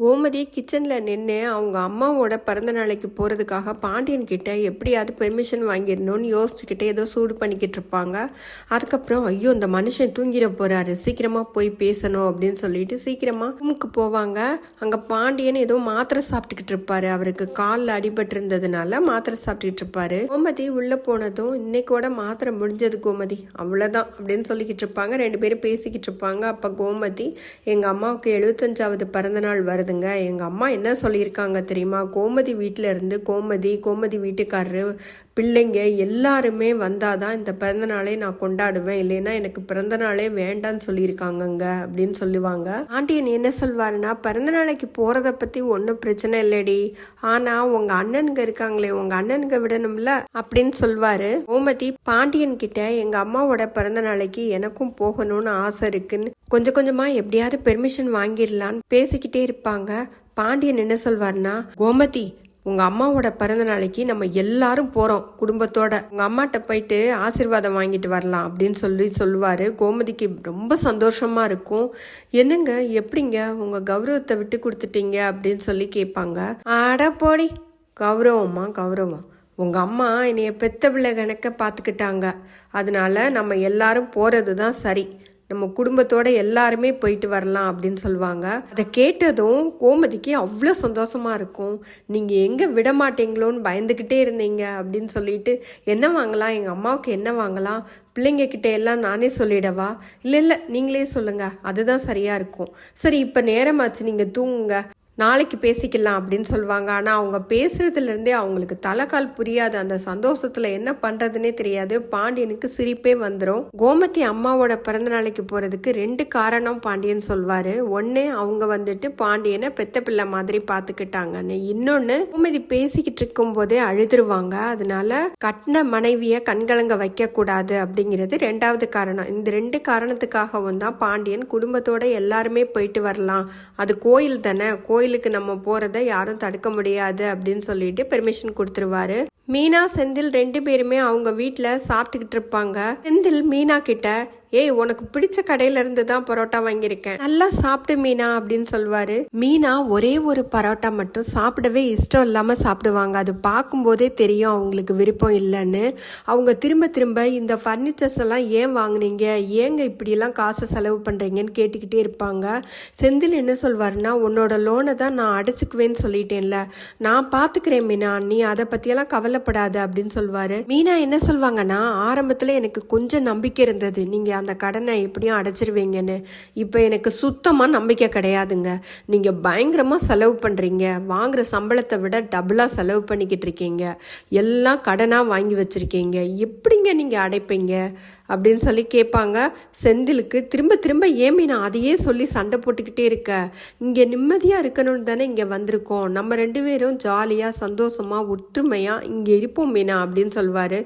கோமதி கிச்சனில் நின்று அவங்க அம்மாவோட பிறந்த நாளைக்கு போகிறதுக்காக பாண்டியன் கிட்ட எப்படியாவது பெர்மிஷன் வாங்கிடணும்னு யோசிச்சுக்கிட்டே ஏதோ சூடு பண்ணிக்கிட்டு இருப்பாங்க. அதுக்கப்புறம் ஐயோ இந்த மனுஷன் தூங்கிட போகிறாரு சீக்கிரமாக போய் பேசணும் அப்படின்னு சொல்லிட்டு சீக்கிரமாக ரூமுக்கு போவாங்க. அங்கே பாண்டியன் ஏதோ மாத்திரை சாப்பிட்டுக்கிட்டு இருப்பாரு. அவருக்கு காலில் அடிபட்டு இருந்ததுனால மாத்திரை சாப்பிட்டுக்கிட்டு இருப்பாரு. கோமதி உள்ளே போனதும் இன்னைக்கோட மாத்திரை முடிஞ்சது கோமதி. அவ்வளோதான் அப்படின்னு சொல்லிக்கிட்டு இருப்பாங்க. ரெண்டு பேரும் பேசிக்கிட்டு இருப்பாங்க. அப்போ கோமதி எங்கள் அம்மாவுக்கு எழுபத்தஞ்சாவது பிறந்தநாள் வருதுங்க எங்கள் அம்மா என்ன சொல்லியிருக்காங்க தெரியுமா? கோமதி வீட்டில் இருந்து கோமதி கோமதி வீட்டுக்காரரு பிள்ளைங்க எல்லாருமே வந்தால் தான் இந்த பிறந்தநாளே நான் கொண்டாடுவேன். இல்லைன்னா எனக்கு பிறந்தநாளே வேண்டான்னு சொல்லியிருக்காங்கங்க அப்படின்னு சொல்லுவாங்க. ஆண்டியன் என்ன சொல்வாருன்னா பிறந்த நாளைக்கு போகிறத பற்றி ஒன்றும் பிரச்சனை இல்லடி. ஆனால் உங்கள் அண்ணனுங்க இருக்காங்களே உங்கள் அண்ணனுங்க விடணும்ல அப்படின்னு சொல்வாரு. கோமதி பாண்டியன் கிட்ட எங்கள் அம்மாவோட பிறந்த நாளைக்கு எனக்கும் போகணும்னு ஆசை இருக்குன்னு கொஞ்சம் கொஞ்சமாக எப்படியாவது பெர்மிஷன் வாங்கிடலான்னு பேசிக்கிட்டே இருப்பாங்க. பாண்டியன் என்ன சொல்வார்னா கோமதி உங்க அம்மாவோட பிறந்த நாளைக்கு நம்ம எல்லாரும் போறோம் குடும்பத்தோட. உங்க அம்மாட்ட போயிட்டு ஆசீர்வாதம் வாங்கிட்டு வரலாம் அப்படின்னு சொல்லி சொல்லுவாரு. கோமதிக்கு ரொம்ப சந்தோஷமா இருக்கும். என்னங்க எப்படிங்க? உங்க கௌரவத்தை விட்டு கொடுத்துட்டீங்க அப்படின்னு சொல்லி கேட்பாங்க. அட போடி கௌரவமா கௌரவம். உங்க அம்மா என்னைய பெத்த பிள்ளை கணக்க பார்த்துக்கிட்டாங்க அதனால நம்ம எல்லாரும் போறது தான் சரி. நம்ம குடும்பத்தோட எல்லாருமே போயிட்டு வரலாம் அப்படின்னு சொல்லுவாங்க. அதை கேட்டதும் கோமதிக்கு அவ்வளோ சந்தோஷமா இருக்கும். நீங்கள் எங்கே விட மாட்டீங்களோன்னு பயந்துக்கிட்டே இருந்தீங்க அப்படின்னு சொல்லிட்டு என்ன வாங்கலாம்? எங்கள் அம்மாவுக்கு என்ன வாங்கலாம்? பிள்ளைங்க கிட்ட எல்லாம் நானே சொல்லிடவா? இல்லை இல்லை நீங்களே சொல்லுங்கள் அதுதான் சரியாக இருக்கும். சரி இப்போ நேரமாச்சு நீங்கள் தூங்குங்க. நாளைக்கு பேசிக்கலாம் அப்படின்னு சொல்லுவாங்க. ஆனால் அவங்க பேசுகிறதுலேருந்தே அவங்களுக்கு தலைக்கால் புரியாது. அந்த சந்தோஷத்தில் என்ன பண்ணுறதுனே தெரியாது. பாண்டியனுக்கு சிரிப்பே வந்துடும் கோமதி அம்மாவோட பிறந்த நாளைக்கு போகிறதுக்கு ரெண்டு காரணம் பாண்டியன் சொல்வார். ஒன்று அவங்க வந்துட்டு பாண்டியனை பெத்த பிள்ளை மாதிரி பார்த்துக்கிட்டாங்கன்னு இன்னொன்று கோமதி பேசிக்கிட்டு இருக்கும் போதே அழுதுருவாங்க. அதனால கட்டின மனைவியை கண்கலங்க வைக்கக்கூடாது அப்படிங்கிறது ரெண்டாவது காரணம். இந்த ரெண்டு காரணத்துக்காகவும் தான் பாண்டியன் குடும்பத்தோட எல்லாருமே போயிட்டு வரலாம். அது கோயில் தானே. கோயில் கோயிலுக்கு நம்ம போகிறத யாரும் தடுக்க முடியாது அப்படின்னு சொல்லிட்டு பெர்மிஷன் கொடுத்துருவாரு. மீனா செந்தில் ரெண்டு பேருமே அவங்க வீட்டில் சாப்பிட்டுக்கிட்டு இருப்பாங்க. செந்தில் மீனா கிட்ட ஏய் உனக்கு பிடிச்ச கடையில இருந்து தான் பரோட்டா வாங்கியிருக்கேன். நல்லா சாப்பிட்டு மீனா அப்படின்னு சொல்லுவாரு மீனா ஒரே ஒரு பரோட்டா மட்டும் சாப்பிடவே இஷ்டம் இல்லாம சாப்பிடுவாங்க. அது பார்க்கும்போதே தெரியும் அவங்களுக்கு விருப்பம் இல்லைன்னு. அவங்க திரும்ப திரும்ப இந்த ஃபர்னிச்சர்ஸ் எல்லாம் ஏன் வாங்குனீங்க? ஏங்க இப்படியெல்லாம் காசு செலவு பண்றீங்கன்னு கேட்டுக்கிட்டே இருப்பாங்க. செந்தில் என்ன சொல்வாருன்னா உன்னோட லோனை தான் நான் அடைச்சுக்குவேன்னு சொல்லிட்டேன்ல. நான் பாத்துக்கிறேன் மீனா. நீ அதை பத்தியெல்லாம் கவலைப்படாத அப்படின்னு சொல்வாரு. மீனா என்ன சொல்வாங்கன்னா ஆரம்பத்துல எனக்கு கொஞ்சம் நம்பிக்கை இருந்தது. நீங்க அந்த கடனை எப்படியும் அடைச்சிருவீங்கன்னு. இப்போ எனக்கு சுத்தமாக நம்பிக்கை கிடையாதுங்க. நீங்கள் பயங்கரமாக செலவு பண்ணுறீங்க வாங்குகிற சம்பளத்தை விட டபுளாக செலவு பண்ணிக்கிட்டு இருக்கீங்க. எல்லாம் கடனாக வாங்கி வச்சிருக்கீங்க. எப்படிங்க நீங்கள் அடைப்பீங்க? அப்படின்னு சொல்லி கேட்பாங்க. செந்திலுக்கு திரும்ப திரும்ப ஏன் மீனா அதையே சொல்லி சண்டை போட்டுக்கிட்டே இருக்க இங்கே நிம்மதியாக இருக்கணும்னு தானே இங்கே வந்திருக்கோம். நம்ம ரெண்டு பேரும் ஜாலியாக சந்தோஷமாக ஒற்றுமையாக இங்கே இருப்போம் மீனா அப்படின்னு சொல்வார்.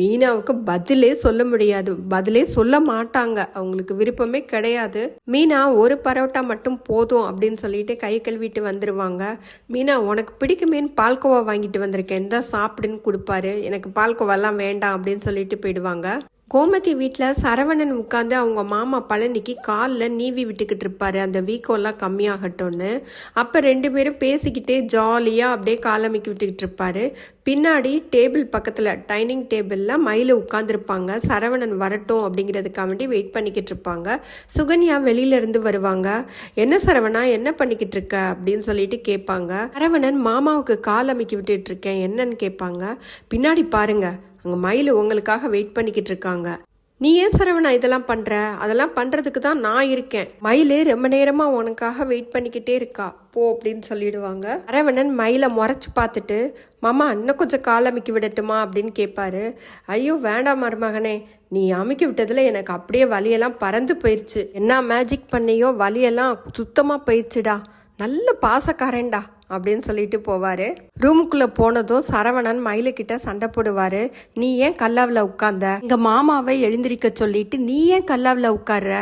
மீனாவுக்கு பதிலே சொல்ல முடியாது. பதிலே சொல்ல மாட்டாங்க. அவங்களுக்கு விருப்பமே கிடையாது. மீனா ஒரு பரோட்டா மட்டும் போதும் அப்படின்னு சொல்லிட்டு கை கழுவிட்டு வந்துருவாங்க. மீனா உனக்கு பிடிக்குமேன்னு பால்கோவா வாங்கிட்டு வந்திருக்கேன். இந்த சாப்பிடுன்னு கொடுப்பாரு. எனக்கு பால்கோவாலாம் வேண்டாம் அப்படின்னு சொல்லிட்டு போயிடுவாங்க. கோமதி வீட்டில் சரவணன் உட்காந்து அவங்க மாமா பழனிக்கு காலில் நீவி விட்டுக்கிட்டு இருப்பாரு. அந்த வீக்கோலாம் கம்மியாகட்டும்னு. அப்போ ரெண்டு பேரும் பேசிக்கிட்டே ஜாலியாக அப்படியே காலமிக்கி விட்டுக்கிட்டு இருப்பாரு. பின்னாடி டேபிள் பக்கத்தில் டைனிங் டேபிளில் மயில உட்காந்துருப்பாங்க சரவணன் வரட்டும் அப்படிங்கிறதுக்காக வேண்டி வெயிட் பண்ணிக்கிட்டு இருப்பாங்க. சுகன்யா வெளியில இருந்து வருவாங்க. என்ன சரவணா என்ன பண்ணிக்கிட்டு இருக்க? அப்படின்னு சொல்லிட்டு கேட்பாங்க. சரவணன் மாமாவுக்கு கால் அமைக்கி விட்டுட்டு இருக்கேன். என்னன்னு கேட்பாங்க. பின்னாடி பாருங்கள் அங்கே மயில் உங்களுக்காக வெயிட் பண்ணிக்கிட்டு இருக்காங்க நீ ஏன் சரவணா இதெல்லாம் பண்ணுற அதெல்லாம் பண்ணுறதுக்கு தான் நான் இருக்கேன். மயிலு ரொம்ப நேரமாக உனக்காக வெயிட் பண்ணிக்கிட்டே இருக்கா. போ அப்படின்னு சொல்லிடுவாங்க. அரவணன் மயிலை முறைச்சி பார்த்துட்டு மாமா இன்னும் கொஞ்சம் கால் அமைக்கி விடட்டுமா? அப்படின்னு கேட்பாரு ஐயோ வேண்டாம் மருமகனே. நீ அமைக்கி விட்டதில் எனக்கு அப்படியே வலியெல்லாம் பறந்து போயிடுச்சு என்ன மேஜிக் பண்ணியோ வலியெல்லாம் சுத்தமாக போயிடுச்சுடா நல்ல பாசக்காரன்டா. அப்படின்னு சொல்லிட்டு போவார். ரூமுக்குள்ளே போனதும் சரவணன் மயிலுக்கிட்ட சண்டை போடுவார். நீ ஏன் கல்லாவில் உட்கார்ந்த? எங்கள் மாமாவை எழுந்திருக்க சொல்லிட்டு நீ ஏன் கல்லாவில் உட்கார்ற?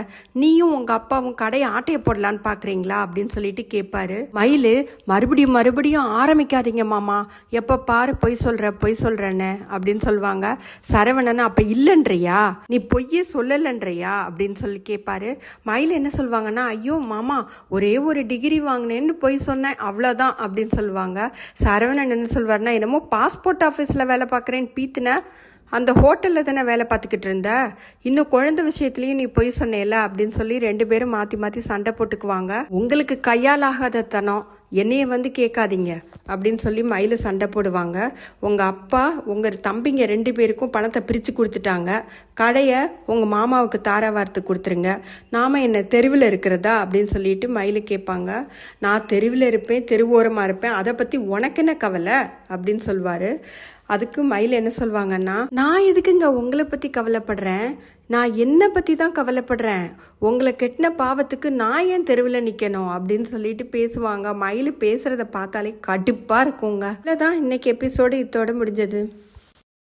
நீயும் உங்கள் அப்பாவும் கடையை ஆட்டையை போடலான்னு பார்க்குறீங்களா அப்படின்னு சொல்லிட்டு கேட்பாரு மயில் மறுபடியும் மறுபடியும் ஆரம்பிக்காதீங்க மாமா. எப்போ பாரு பொய் சொல்கிற பொய் சொல்கிறேன்னு அப்படின்னு சொல்லுவாங்க. சரவணன் அப்போ இல்லைன்றியா? நீ பொய்யே சொல்லலைன்றியா? அப்படின்னு சொல்லி கேட்பாரு மயில் என்ன சொல்லுவாங்கன்னா ஐயோ மாமா ஒரே ஒரு டிகிரி வாங்கினேன்னு பொய் சொன்னேன். அவ்வளோதான் அப்படின்னு சொல்லுவாங்க. சரவணன் என்ன சொல்வார்னா என்னமோ பாஸ்போர்ட் ஆஃபீஸில் வேலை பார்க்குறேன்னு பீத்துன. அந்த ஹோட்டலில் தானே வேலை பார்த்துக்கிட்டு இருந்த? இன்னும் குழந்தை விஷயத்துலையும் நீ பொய் சொன்னேல அப்படின்னு சொல்லி ரெண்டு பேரும் மாற்றி மாற்றி சண்டை போட்டுக்குவாங்க. உங்களுக்கு கையால் ஆகாத தனம் என்னைய வந்து கேட்காதீங்க அப்படின்னு சொல்லி மயில் சண்டை போடுவாங்க. உங்கள் அப்பா உங்கள் தம்பிங்க ரெண்டு பேருக்கும் பணத்தை பிரித்து கொடுத்துட்டாங்க. கடையை உங்கள் மாமாவுக்கு தாரா வார்த்து கொடுத்துருங்க. நாம் என்ன தெருவில் இருக்கிறதா அப்படின்னு சொல்லிட்டு மயில் கேட்பாங்க. நான் தெருவில் இருப்பேன் தெருவோரமாக இருப்பேன். அதை பற்றி உனக்கு என்ன கவலை? அப்படின்னு சொல்வார். அதுக்கு மயில் என்ன சொல்வாங்கன்னா நான் எதுக்குங்க உங்களை பற்றி கவலைப்படுறேன்? நான் என்னை பற்றி தான் கவலைப்படுறேன்? உங்களை கெட்டின பாவத்துக்கு நான் ஏன் தெருவில் நிற்கணும் அப்படின்னு சொல்லிட்டு பேசுவாங்க. மயில் பேசுகிறத பார்த்தாலே கடுப்பாக இருக்குங்க. தான் இன்னைக்கு எபிசோடு இதோட முடிஞ்சது.